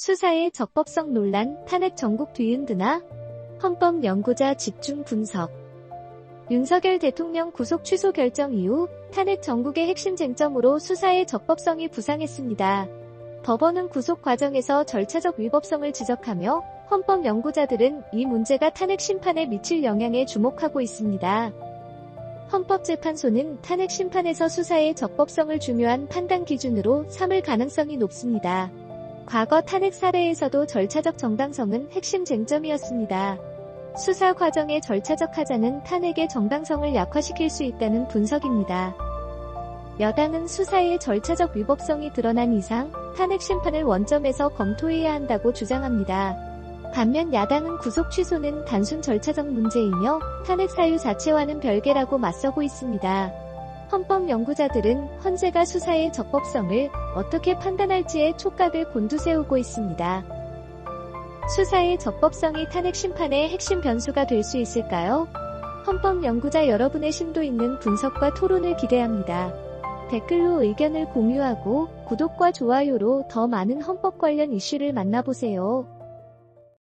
수사의 적법성 논란, 탄핵 전국 뒤흔드나? 헌법 연구자 집중 분석. 윤석열 대통령 구속 취소 결정 이후 탄핵 전국의 핵심 쟁점으로 수사의 적법성이 부상했습니다. 법원은 구속 과정에서 절차적 위법성을 지적하며 헌법 연구자들은 이 문제가 탄핵 심판에 미칠 영향에 주목하고 있습니다. 헌법재판소는 탄핵 심판에서 수사의 적법성을 중요한 판단 기준으로 삼을 가능성이 높습니다. 과거 탄핵 사례에서도 절차적 정당성은 핵심 쟁점이었습니다. 수사 과정의 절차적 하자는 탄핵의 정당성을 약화시킬 수 있다는 분석입니다. 여당은 수사의 절차적 위법성이 드러난 이상 탄핵 심판을 원점에서 검토해야 한다고 주장합니다. 반면 야당은 구속 취소는 단순 절차적 문제이며 탄핵 사유 자체와는 별개라고 맞서고 있습니다. 헌법 연구자들은 헌재가 수사의 적법성을 어떻게 판단할지에 촉각을 곤두세우고 있습니다. 수사의 적법성이 탄핵 심판의 핵심 변수가 될 수 있을까요? 헌법 연구자 여러분의 심도 있는 분석과 토론을 기대합니다. 댓글로 의견을 공유하고 구독과 좋아요로 더 많은 헌법 관련 이슈를 만나보세요.